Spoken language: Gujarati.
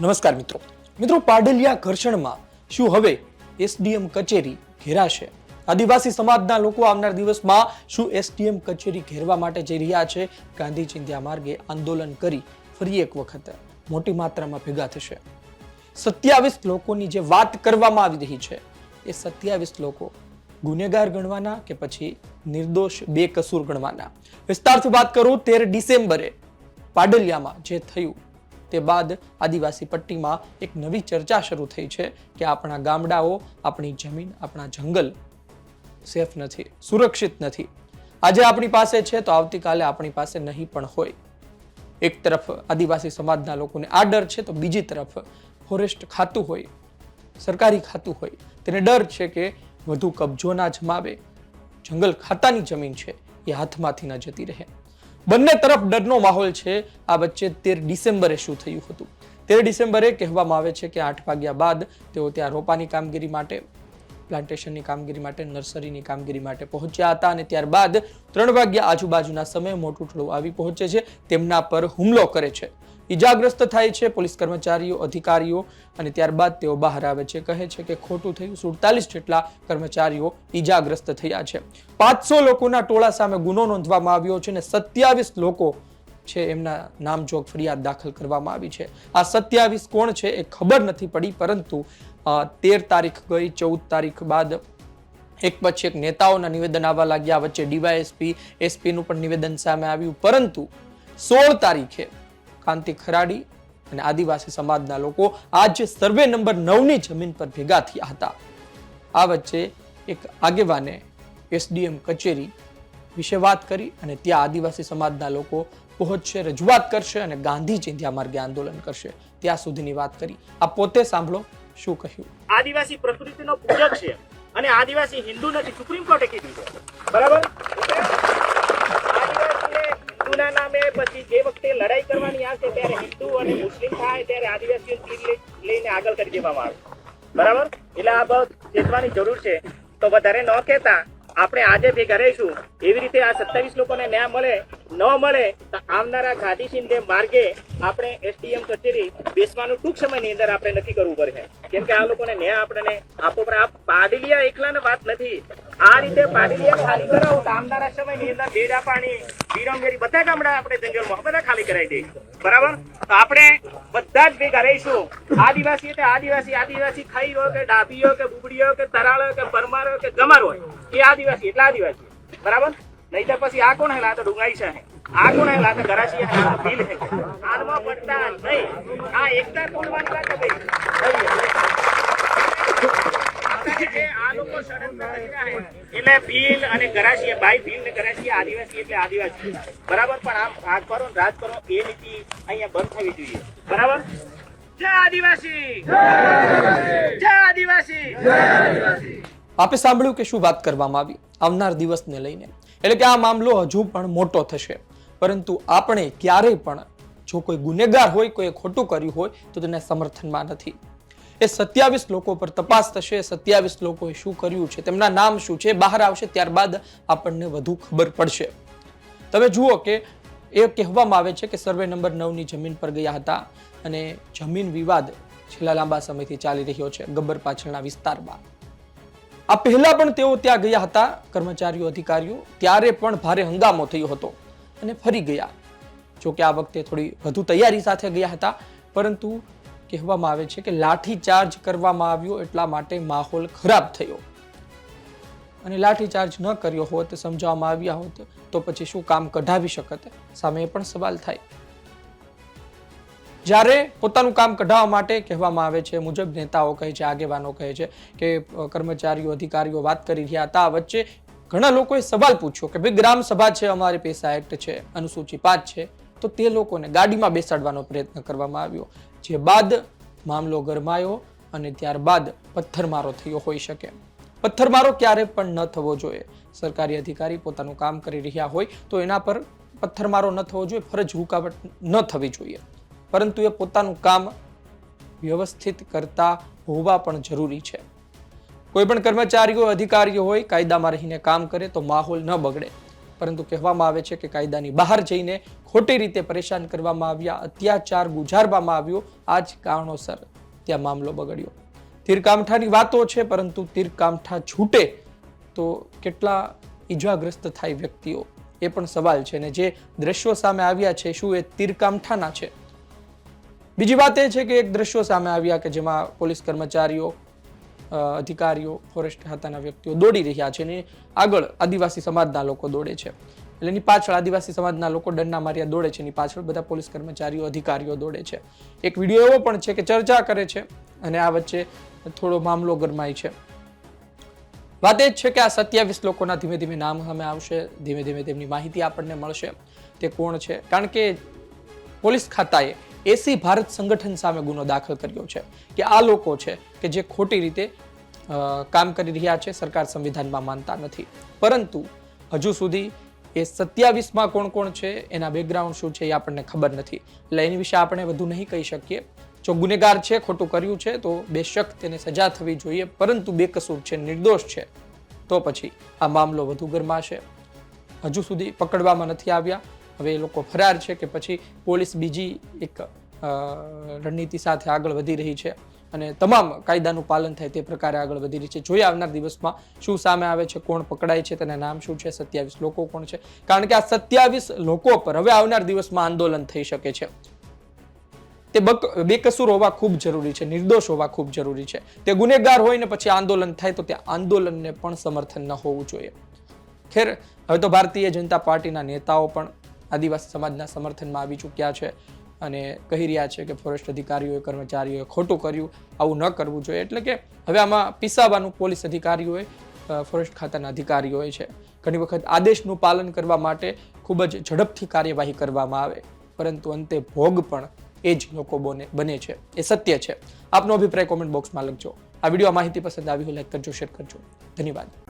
નમસ્કાર મિત્રો. મિત્રો, પાડલિયા ઘર્ષણમાં શું હવે એસડીએમ કચેરી ઘેરાશે? આદિવાસી સમાજના લોકો આવનાર દિવસમાં શું એસડીએમ કચેરી ઘેરવા માટે જઈ રહ્યા છે? ગાંધી ચિંધ્યા માર્ગે આંદોલન કરી ફરી એક વખત મોટી માત્રામાં ભેગા થશે. સત્યાવીસ લોકોની જે વાત કરવામાં આવી રહી છે, એ સત્યાવીસ લોકો ગુનેગાર ગણવાના કે પછી નિર્દોષ બેકસૂર ગણવાના? વિસ્તારથી વાત કરું, તેર ડિસેમ્બરે પાડલિયામાં જે થયું તે બાદ આદિવાસી પટ્ટીમાં એક નવી ચર્ચા શરૂ થઈ છે કે આપણા ગામડાઓ, આપણી જમીન, આપણા જંગલ સેફ નથી, સુરક્ષિત નથી. આજે આપણી પાસે છે તો આવતીકાલે આપણી પાસે નહીં પણ હોય. એક તરફ આદિવાસી સમાજના લોકોને આ ડર છે તો બીજી તરફ ફોરેસ્ટ ખાતું હોય, સરકારી ખાતું હોય, તેને ડર છે કે વધુ કબજો ના જમાવે. જંગલ ખાતાની જમીન છે એ હાથમાંથી ન જતી રહે. બંને તરફ ડરનો માહોલ છે. આ વચ્ચે તેર ડિસેમ્બરે શું થયું હતું? તેર ડિસેમ્બરે કહેવામાં આવે છે કે આઠ વાગ્યા બાદ તેઓ ત્યાં રોપાની કામગીરી માટે પ્લાન્ટેશનની કામગીરી માટે, નર્સરીની કામગીરી માટે પહોંચ્યા હતા અને ત્યારબાદ ત્રણ વાગ્યા આજુબાજુના સમયે મોટું ટોળું આવી પહોંચે છે. તેમના પર હુમલો કરે છે. ઈજાગ્રસ્ત થાય છે પોલીસ કર્મચારીઓ, અધિકારીઓ અને ત્યારબાદ તેઓ બહાર આવે છે. કહે છે કે ખોટું થયું, સુડતાલીસ જેટલા કર્મચારીઓ ઈજાગ્રસ્ત થયા છે. પાંચસો લોકોના ટોળા સામે ગુનો નોંધવામાં આવ્યો છે અને સત્યાવીસ લોકો છે, એમના નામજોગ ફરિયાદ દાખલ કરવામાં આવી છે. આ સત્યાવીસ કોણ છે એ ખબર નથી પડી, પરંતુ તેર તારીખ ગઈ, ચૌદ તારીખ બાદ એક પછી એક નેતાઓના નિવેદન આવવા લાગ્યા. વચ્ચે ડીવાયએસપી, એસપીનું પણ નિવેદન સામે આવ્યું. પરંતુ, સોળ તારીખે કાંતિ ખરાડી અને આદિવાસી સમાજના લોકો આજ સર્વે નંબર નવની જમીન પર ભેગા થયા હતા. આ વચ્ચે એક આગેવાને એસડીએમ કચેરી વિશે વાત કરી અને ત્યાં આદિવાસી સમાજના લોકો પહોંચશે રજૂઆત કરશે અને ગાંધી ચિંધ્યા માર્ગે આંદોલન કરશે. ત્યાં સુધીની વાત કરી. આ પોતે સાંભળો શું કહ્યું. આદિવાસી પ્રકૃતિનો પૂજક છે અને આદિવાસી હિન્દુ નથી સુપ્રીમ કોર્ટે કીધું છે. બરાબર? હિન્દુના નામે પછી જે વખતે લડાઈ કરવાની આવશે ત્યારે હિન્દુ અને મુસ્લિમ થાય ત્યારે આદિવાસીઓ લઈને આગળ કરી દેવામાં આવે. બરાબર? એટલે આ બહુ ચેતવાની જરૂર છે. તો વધારે ન કહેતા આપણે આજે ભેગા રહીશું. એવી રીતે આ સત્તાવીસ લોકોને ન્યાય મળે ન મળે તો આવનારા ગાંધી શિંદે માર્ગે આપણે એસડીએમ કચેરી બેસવાનું ટૂંક સમયની અંદર આપણે નક્કી કરવું પડશે. કેમ કે આ લોકોને ન્યાય આપણને આપો પડે આ પાડલિયા એકલાને વાત નથી. આ રીતે પાડલિયા ખાલી કરાવો તો આવનારા સમયની અંદર બેડા પાણી બીરમગેરી બધા ગામડા આપણે જંગલમાં બધા ખાલી કરાવી દઈશું બરાબર? તો આપણે બધા જ ભેગા રહીશું. આદિવાસી એટલે આદિવાસી આદિવાસી ખાઈ હોય કે ડાભી હોય કે બુબડી હોય કે તરાળ હોય કે પરમાર હોય કે ગમાર હોય. એ આદિવાસી એટલે આદિવાસી. બરાબર? નહીં તો પછી આ કોણ હેલા તો ડુંગાઈ છે? આ કોણ હેલા તો ગરાશી હે આ ભીલ છે? આનમાં પડતા નહીં. આ એકતા તોડવાની વાત છે એટલે ને આદિવાસી બરાબર? પણ આમ ભાગ કરો એ નીતિ અહીંયા બંધ થવી જોઈએ. બરાબર? જય આદિવાસી! આપે સાંભળ્યું કે શું વાત કરવામાં આવી? આવનાર દિવસને લઈને. એટલે કે આ મામલો હજુ પણ મોટો થશે. પરંતુ આપણે ક્યારેય પણ જો કોઈ ગુનેગાર હોય, કોઈ ખોટું કર્યું હોય, તો તેને સમર્થનમાં નથી. એ સત્યાવીસ લોકો પર તપાસ થશે. સત્યાવીસ લોકોએ શું કર્યું છે, તેમના નામ શું છે, બહાર આવશે, ત્યારબાદ આપણને વધુ ખબર પડશે. તમે જુઓ કે એ કહેવામાં આવે છે કે સર્વે નંબર નવની જમીન પર ગયા હતા અને જમીન વિવાદ છેલ્લા લાંબા સમયથી ચાલી રહ્યો છે ગબ્બર પાછળના વિસ્તારમાં. આ પહેલાં પણ તેઓ ત્યાં ગયા હતા, કર્મચારીઓ, અધિકારીઓ. ત્યારે પણ ભારે હંગામો થયો હતો અને ફરી ગયા. જોકે આ વખતે થોડી વધુ તૈયારી સાથે ગયા હતા, પરંતુ કહેવામાં આવે છે કે લાઠી ચાર્જ કરવામાં આવ્યો એટલા માટે માહોલ ખરાબ થયો. અને લાઠી ચાર્જ ન કર્યો હોત, સમજાવવામાં આવ્યા હોત, તો પછી શું કામ કઢાવી શકત? સામે પણ સવાલ થાય. જ્યારે પોતાનું કામ કઢાવવા માટે કહેવામાં આવે છે, મુજબ નેતાઓ કહે છે, આગેવાનો કહે છે કે કર્મચારીઓ, અધિકારીઓ વાત કરી રહ્યા હતા. વચ્ચે ઘણા લોકોએ સવાલ પૂછ્યો કે ભાઈ, ગ્રામ સભા છે, અમારી પૈસા એક્ટ છે, અનુસૂચિ પાંચ છે. તો તે લોકોને ગાડીમાં બેસાડવાનો પ્રયત્ન કરવામાં આવ્યો, જે બાદ મામલો ગરમાયો અને ત્યારબાદ પથ્થરમારો થયો હોઈ શકે. પથ્થરમારો ક્યારે પણ ન થવો જોઈએ. સરકારી અધિકારી પોતાનું કામ કરી રહ્યા હોય તો એના પર પથ્થરમારો ન થવો જોઈએ, ફરજ રૂકાવટ ન થવી જોઈએ. પરંતુ એ પોતાનું કામ વ્યવસ્થિત કરતા હોવા પણ જરૂરી છે. કોઈ પણ કર્મચારીઓ, અધિકારીઓ હોય, કાયદામાં રહીને કામ કરે તો માહોલ ન બગડે. પરંતુ કહેવામાં આવે છે કે કાયદાની બહાર જઈને ખોટી રીતે પરેશાન કરવામાં આવ્યા, અત્યાચાર ગુજારવામાં આવ્યો, આ જ કારણોસર ત્યાં મામલો બગડ્યો. તીરકામઠાની વાતો છે, પરંતુ તીરકામઠા છૂટે તો કેટલા ઈજાગ્રસ્ત થાય વ્યક્તિઓ? એ પણ સવાલ છે અને જે દ્રશ્યો સામે આવ્યા છે, શું એ તીરકામઠાના છે? બીજી વાત એ છે કે એક દ્રશ્યો સામે આવ્યા કે જેમાં પોલીસ કર્મચારીઓ અધિકારીઓ ફોરેસ્ટ ખાતાના વ્યક્તિઓ દોડી રહ્યા છે અને આગળ આદિવાસી સમાજના લોકો દોડે છે. એટલે એની પાછળ આદિવાસી સમાજના લોકો દંડના માર્યા દોડે છે, એની પાછળ બધા પોલીસ કર્મચારીઓ, અધિકારીઓ દોડે છે. એક વીડિયો એવો પણ છે કે ચર્ચા કરે છે અને આ વચ્ચે થોડો મામલો ગરમાય છે. વાત એ જ છે કે આ સત્યાવીસ લોકોના ધીમે ધીમે નામ સામે આવશે, ધીમે ધીમે તેમની માહિતી આપણને મળશે. તે કોણ છે? કારણ કે પોલીસ ખાતાએ એસી ભારત સંગઠન સામે ગુનો દાખલ કર્યો છે કે આ લોકો છે કે જે ખોટી રીતે કામ કરી રહ્યા છે, સરકાર સંવિધાનમાં માનતા નથી. પરંતુ હજુ સુધી એ સત્યાવીસમાં કોણ કોણ છે, એના બેકગ્રાઉન્ડ શું છે એ આપણને ખબર નથી. એટલે એની વિશે આપણે વધુ નહીં કહી શકીએ. જો ગુનેગાર છે, ખોટું કર્યું છે, તો બેશક તેને સજા થવી જોઈએ. પરંતુ બેકસૂર છે, નિર્દોષ છે. તો પછી આ મામલો વધુ ગરમાશે. હજુ સુધી પકડવામાં નથી આવ્યા. હવે એ લોકો ફરાર છે કે પછી પોલીસ બીજી એક રણનીતિ સાથે આગળ વધી રહી છે અને તમામ કાયદાનું પાલન થાય તે પ્રકારે આગળ વધી રહી છે. જોઈએ આવનાર દિવસમાં શું સામે આવે છે, કોણ પકડાય છે, તેના નામ શું છે, સત્યાવીસ લોકો કોણ છે? કારણ કે આ સત્યાવીસ લોકો પર હવે આવનાર દિવસમાં આંદોલન થઈ શકે છે. તે બક- બેકસૂર હોવા ખૂબ જરૂરી છે, નિર્દોષ હોવા ખૂબ જરૂરી છે. તે ગુનેગાર હોય ને પછી આંદોલન થાય તો તે આંદોલનને પણ સમર્થન ન હોવું જોઈએ. ખેર, હવે તો ભારતીય જનતા પાર્ટીના નેતાઓ પણ આદિવાસી સમાજના સમર્થનમાં આવી ચૂક્યા છે અને કહી રહ્યા છે કે ફોરેસ્ટ અધિકારીઓએ, કર્મચારીઓએ ખોટું કર્યું, આવું ન કરવું જોઈએ. એટલે કે હવે આમાં પીસાવાનું પોલીસ અધિકારીઓએ ફોરેસ્ટ ખાતાના અધિકારીઓએ છે. ઘણી વખત આદેશનું પાલન કરવા માટે ખૂબ જ ઝડપથી કાર્યવાહી કરવામાં આવે, પરંતુ અંતે ભોગ પણ એ જ લોકો બને બને છે. એ સત્ય છે. આપનો અભિપ્રાય કોમેન્ટ બોક્સમાં લખજો. આ વીડિયો માહિતી પસંદ આવી હોય લાઈક કરજો શેર કરજો. ધન્યવાદ.